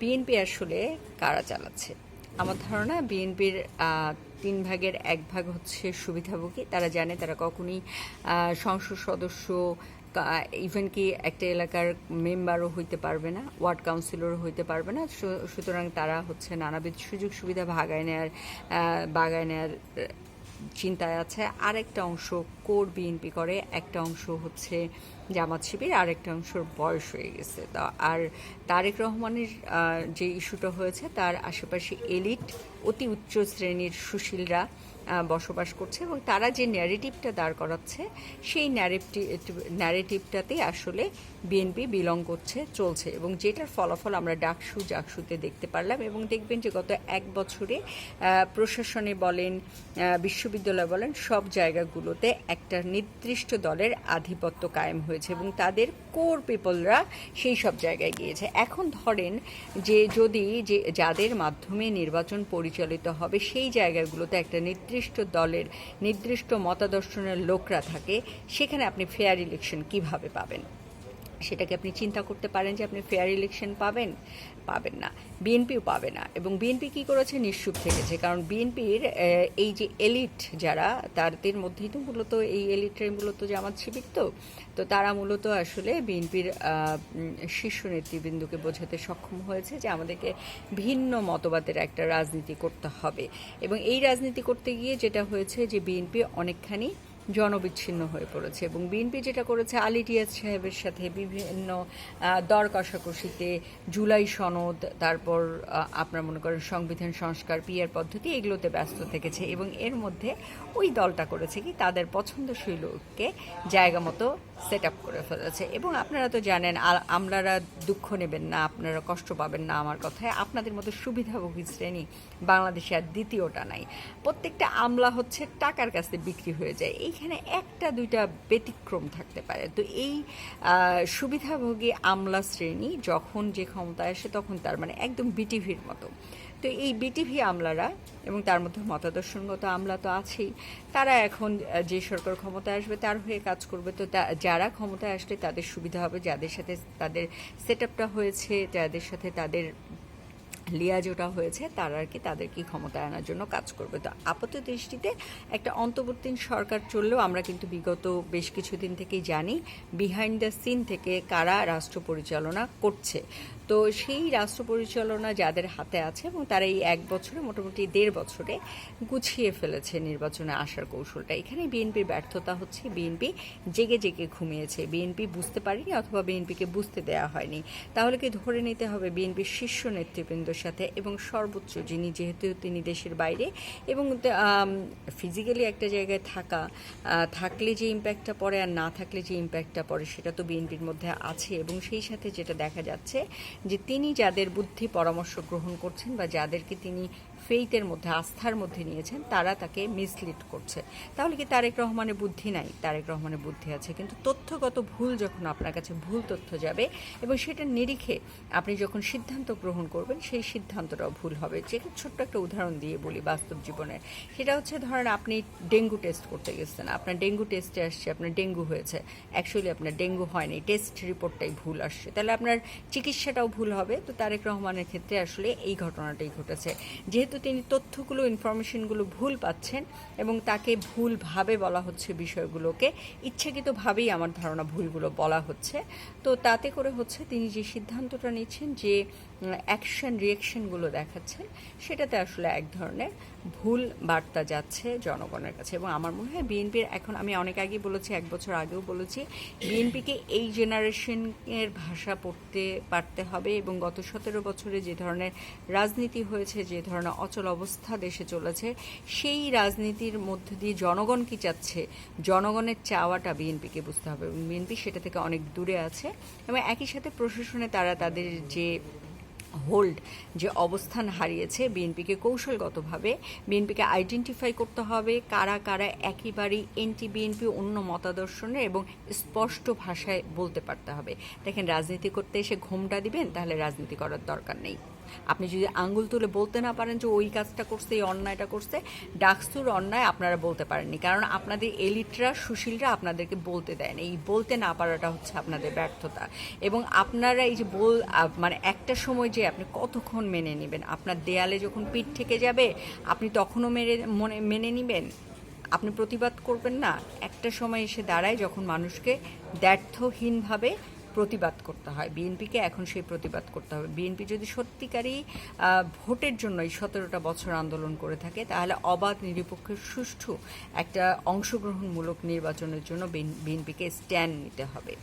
BNP আসলে কারা চালাচ্ছে? আমার ধারণা বিএনপির তিন ভাগের এক ভাগ হচ্ছে সুবিধাভোগী। তারা জানে তারা কখনই সংসদ সদস্য ইভেন কি একটা এলাকার মেম্বারও হইতে পারবে না ওয়ার্ড কাউন্সিলরও হইতে পারবে না। সুতরাং তারা হচ্ছে নানাবিধ সুযোগ সুবিধা ভাগায় নেয়ার বাগায় নেয়ার চিন্তায় আছে। আরেকটা অংশ কোর বিএনপি করে, একটা অংশ হচ্ছে জামাত শিবির, আরেকটা অংশের বয়স হয়ে গেছে। তা, আর তারেক রহমানের যে ইস্যুটা হয়েছে, তার আশেপাশে এলিট অতি উচ্চ শ্রেণির সুশীলরা বসবাস করছে এবং তারা যে ন্যারেটিভটা দাঁড় করাচ্ছে, সেই ন্যারেটিভ ন্যারেটিভটাতে আসলে বিএনপি বিলং করছে, চলছে এবং যেটার ফলাফল আমরা ডাকসু জাকসুতে দেখতে পারলাম এবং দেখবেন যে গত এক বছরে প্রশাসনে বলেন বিশ্ববিদ্যালয় বলেন, সব জায়গাগুলোতে একটা নির্দিষ্ট দলের আধিপত্য কায়েম হয়েছে এবং তাদের কোর পিপলরা সেই সব জায়গায় গিয়েছে। এখন ধরেন যে যদি যে যাদের মাধ্যমে নির্বাচন পরিচালিত হবে, সেই জায়গাগুলোতে একটা নির্দিষ্ট দলের নির্দিষ্ট মতাদর্শনের লোকরা থাকে সেখানে আপনি ফেয়ার ইলেকশন কীভাবে পাবেন? সেটাকে আপনি চিন্তা করতে পারেন যে আপনি ফেয়ার ইলেকশন পাবেন পাবেন না। বিএনপিও পাবে না। এবং বিএনপি কি করেছে? নিশ্চুপ থেকেছে। কারণ বিএনপির এই যে এলিট যারা, তাদের মধ্যেই তো মূলত এই এলিটরাই মূলত জামাত শিবির তো। তো তারা মূলত আসলে বিএনপির শীর্ষ নেতৃবৃন্দকে বোঝাতে সক্ষম হয়েছে যে আমাদেরকে ভিন্ন মতবাদের একটা রাজনীতি করতে হবে। এবং এই রাজনীতি করতে গিয়ে যেটা হয়েছে যে বিএনপি অনেকখানি জনবিচ্ছিন্ন হয়ে পড়েছে এবং বিএনপি যেটা করেছে, আলী টিয়াজ সাহেবের সাথে বিভিন্ন দর কষাকষিতে জুলাই সনদ, তারপর আপনার মনে করেন সংবিধান সংস্কার পিয়ার পদ্ধতি, এগুলোতে ব্যস্ত থেকেছে এবং এর মধ্যে ওই দলটা করেছে কি, তাদের পছন্দসই লোককে জায়গা মতো সেট আপ করে ফেলেছে। এবং আপনারা তো জানেন আমলারা দুঃখ নেবেন না, আপনারা কষ্ট পাবেন না আমার কথায়। আপনাদের মতো সুবিধাভোগী শ্রেণি বাংলাদেশে আর দ্বিতীয়টা নাই। প্রত্যেকটা আমলা হচ্ছে টাকার কাছে বিক্রি হয়ে যায়। এইখানে একটা, দুইটা ব্যতিক্রম থাকতে পারে। তো এই সুবিধাভোগী আমলা শ্রেণি যখন যে ক্ষমতায় আসে তখন তার মানে একদম বিটিভির মতো। তো এই বিটিভি আমলারা এবং তার মধ্যে মতাদর্শনগত আমলা তো আছেই, তারা এখন যে সরকার ক্ষমতায় আসবে তার হয়ে কাজ করবে। তো যারা ক্ষমতায় আসলে তাদের সুবিধা হবে, যাদের সাথে তাদের সেট হয়েছে, যাদের সাথে তাদের লিয়াজোটা হয়েছে, তারা আর কি তাদেরকে ক্ষমতায় আনার জন্য কাজ করবে। তো আপাত দৃষ্টিতে একটা অন্তর্বর্তীন সরকার চললেও আমরা কিন্তু বিগত বেশ কিছুদিন থেকেই জানি বিহাইন্ড দ্য সিন থেকে কারা রাষ্ট্র পরিচালনা করছে। তো সেই রাষ্ট্র পরিচালনা যাদের হাতে আছে এবং তারা এই এক বছরে, মোটামুটি দেড় বছরে গুছিয়ে ফেলেছে নির্বাচনে আসার কৌশলটা। এখানে বিএনপির ব্যর্থতা হচ্ছে, বিএনপি জেগে জেগে ঘুমিয়েছে। বিএনপি বুঝতে পারেনি অথবা বিএনপিকে বুঝতে দেওয়া হয়নি। তাহলে কি ধরে নিতে হবে বিএনপির শীর্ষ নেতৃবৃন্দর সাথে এবং সর্বোচ্চ যিনি যেহেতু তিনি দেশের বাইরে এবং ফিজিক্যালি একটা জায়গায় থাকা থাকলে যে ইম্প্যাক্টটা পড়ে আর না থাকলে যে ইম্প্যাক্টটা পড়ে সেটা তো বিএনপির মধ্যে আছে এবং সেই সাথে যেটা দেখা যাচ্ছে যে তিনি যাদের বুদ্ধি পরামর্শ গ্রহণ করছেন বা যাদেরকে তিনি ফেইথের মধ্যে, আস্থার মধ্যে নিয়েছেন, তারা তাকে মিসলিড করছে। তাহলে কি তারেক রহমানের বুদ্ধি নাই? তারেক রহমানের বুদ্ধি আছে, কিন্তু তথ্যগত ভুল যখন আপনার কাছে ভুল তথ্য যাবে এবং সেটা নিরিখে আপনি যখন সিদ্ধান্ত গ্রহণ করবেন, সেই সিদ্ধান্তটাও ভুল হবে। যে ছোট্ট একটা উদাহরণ দিয়ে বলি বাস্তব জীবনে। সেটা হচ্ছে, ধরেন আপনি ডেঙ্গু টেস্ট করতে গেছেন। আপনার ডেঙ্গু টেস্টে আসছে, আপনার ডেঙ্গু হয়েছে। অ্যাকচুয়ালি আপনার ডেঙ্গু হয়নি টেস্ট রিপোর্টটাই ভুল আসছে। তাহলে আপনার চিকিৎসাটাও ভুল হবে। তো তারেক রহমানের ক্ষেত্রে আসলে এই ঘটনাটাই ঘটেছে। যেহেতু তিনি তথ্যগুলো ইনফরমেশনগুলো ভুল পাচ্ছেন এবং তাকে ভুলভাবে বলা হচ্ছে বিষয়গুলোকে, ইচ্ছাকৃতভাবেই আমার ধারণা ভুলগুলো বলা হচ্ছে। তো তাতে করে হচ্ছে তিনি যে সিদ্ধান্তটা নিচ্ছেন যে অ্যাকশন, রিয়েকশনগুলো দেখাচ্ছেন সেটাতে আসলে এক ধরনের ভুল বার্তা যাচ্ছে জনগণের কাছে। এবং আমার মনে হয় বিএনপির, এখন আমি অনেক আগেই বলেছি, এক বছর আগেও বলেছি, বিএনপিকে এই জেনারেশনের ভাষা পড়তে পারতে হবে এবং গত সতেরো বছরে যে ধরনের রাজনীতি হয়েছে, যে ধরনের অচল অবস্থা দেশে চলেছে, সেই রাজনীতির মধ্য দিয়ে জনগণ কি চাচ্ছে? জনগণের চাওয়াটা বিএনপিকে বুঝতে হবে এবং বিএনপি সেটা থেকে অনেক দূরে আছে। এবং একই সাথে প্রশাসনে তারা তাদের যে হোল্ড যে অবস্থান হারিয়েছে বিএনপিকে কৌশলগতভাবে, বিএনপিকে আইডেন্টিফাই করতে হবে কারা কারা একেবারেই এনটি বিএনপি অন্য মতাদর্শনে এবং স্পষ্ট ভাষায় বলতে পারতে হবে। দেখেন রাজনীতি করতে এসে ঘোমটা দিবেন, তাহলে রাজনীতি করার দরকার নেই। আপনি যদি আঙ্গুল তুলে বলতে না পারেন যে ওই কাজটা করছে, এই অন্যায়টা করছে, ডাকসুর অন্যায় আপনারা বলতে পারেননি। কারণ আপনাদের এলিটরা, সুশীলরা আপনাদেরকে বলতে দেয় না। এই বলতে না পারাটা হচ্ছে আপনাদের ব্যর্থতা। এবং আপনারা এই যে বল মানে একটা সময় যে আপনি কতক্ষণ মেনে নেবেন? আপনার দেয়ালে যখন পিঠ থেকে যাবে, আপনি তখনও মেনে মনে, মেনে নেবেন? আপনি প্রতিবাদ করবেন না? একটা সময় এসে দাঁড়ায় যখন মানুষকে দ্ব্যর্থহীনভাবে প্রতিবাদ করতে হয়। বিএনপিকে এখন সেই প্রতিবাদ করতে হবে। বিএনপি যদি সত্যিকারই ভোটের জন্য এই সতেরোটা বছর আন্দোলন করে থাকে, তাহলে অবাধ, নিরপেক্ষ, সুষ্ঠু একটা অংশগ্রহণমূলক নির্বাচনের জন্য বিএনপিকে স্ট্যান্ড নিতে হবে।